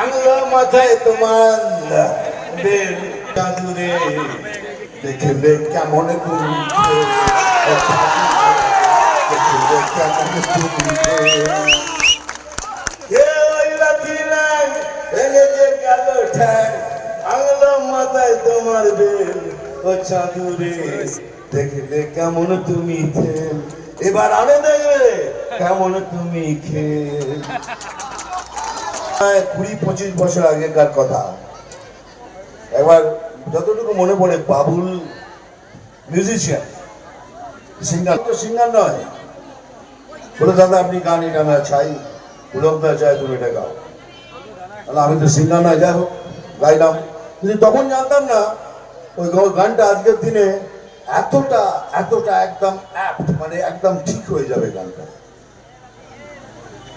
আঙুলো মাথায় তোমার। কাঁদুরে দেখলে কেমন তুমি কেমন তুমি খেল। এবার আরও দেখবে কেমন তুমি খেল। কুড়ি, পঁচিশ বছর আগেকার কথা। যতটুকু মনে পড়ে, বাবুল মিউজিশিয়ান সিঙ্গার তো সিঙ্গার নয়। বলে, দাদা, আপনি গান এটা আমরা চাই। পুলকদা চাই তুমি এটা গাও। আমি তো সিঙ্গার নয়, যাই হোক, গাইলাম। কিন্তু তখন জানতাম না, ওই গানটা আজকের দিনে এতটা এতটা একদম অ্যাপ্ট মানে একদম ঠিক হয়ে যাবে গানটা।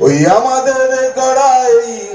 ওই আমাদের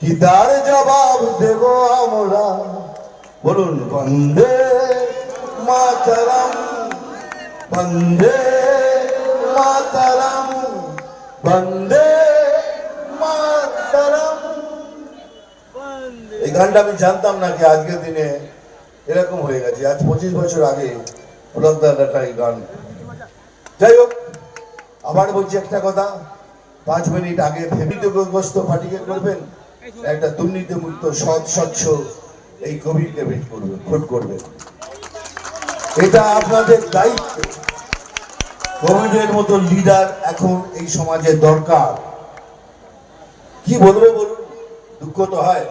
কি তার জবাব দেব আমরা? বলুন, বন্দে মাতারাম বন্দে মাতারাম বন্দে মাতারাম। এই গানটা আমি জানতাম না কি আজকের দিনে এরকম হয়ে গেছে। আজ পঁচিশ বছর আগে পুলকদার এই গান। যাই হোক, আবার বলছি একটা কথা। পাঁচ মিনিট আগে ভেবিতগ্রস্ত পার্টিকে করবেন? একটা দুর্নীতিমুক্ত, সৎ, স্বচ্ছ এই কবিকে ভেট করবে, ভোট করবে। এটা আপনাদের দায়িত্ব। কবিদের মতো লিডার এখন এই সমাজে দরকার। কি বলব বলুন? দুঃখ তো হয়।